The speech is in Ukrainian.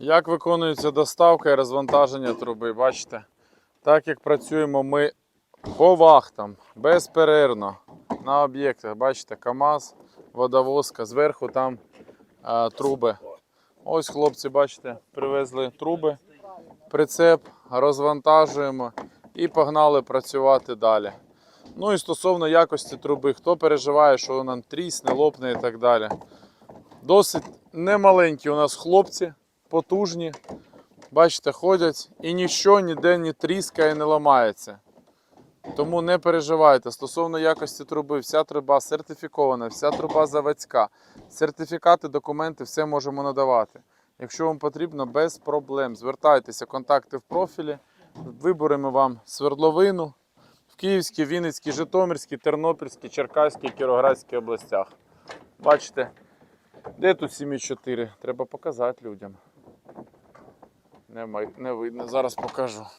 Як виконується доставка і розвантаження труби, бачите? Так як працюємо ми по вахтам, безперервно на об'єктах. Бачите, КАМАЗ, водовозка, зверху там е, труби. Ось хлопці, бачите, привезли труби, прицеп, розвантажуємо і погнали працювати далі. Ну і стосовно якості труби, хто переживає, що вона трісне, лопне і так далі. Досить немаленькі у нас хлопці, потужні. Бачите, ходять і ніщо ніде не тріскає, не ламається. Тому не переживайте. Стосовно якості труби, вся труба сертифікована, вся труба заводська. Сертифікати, документи, все можемо надавати. Якщо вам потрібно, без проблем. Звертайтеся, контакти в профілі. Виберемо вам свердловину в Київській, Вінницькій, Житомирській, Тернопільській, Черкаській, Кіровоградській областях. Бачите, де тут 7,4? Треба показати людям. Не, не видно, зараз покажу.